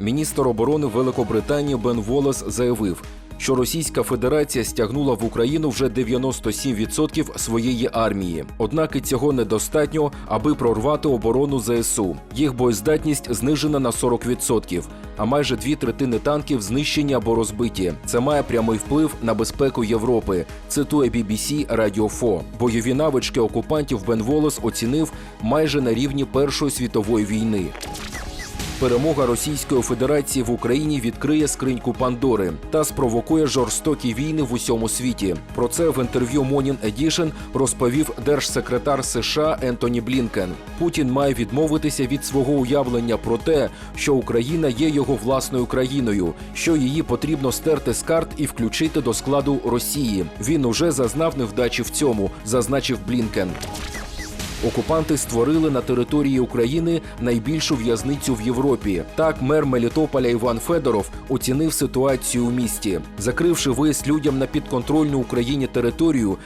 Міністр оборони Великобританії Бен Волес заявив, що Російська Федерація стягнула в Україну вже 97% своєї армії. Однак і цього недостатньо, аби прорвати оборону ЗСУ. Їх боєздатність знижена на 40%, а майже дві третини танків знищені або розбиті. Це має прямий вплив на безпеку Європи. Цитує BBC Radio 4. Бойові навички окупантів Бен Волес оцінив майже на рівні Першої світової війни. Перемога Російської Федерації в Україні відкриє скриньку Пандори та спровокує жорстокі війни в усьому світі. Про це в інтерв'ю Morning Edition розповів держсекретар США Ентоні Блінкен. Путін має відмовитися від свого уявлення про те, що Україна є його власною країною, що її потрібно стерти з карт і включити до складу Росії. Він уже зазнав невдачі в цьому, зазначив Блінкен. Окупанти створили на території України найбільшу в'язницю в Європі. Так, мер Мелітополя Іван Федоров оцінив ситуацію у місті, закривши виїзд людям на підконтрольну Україні територію.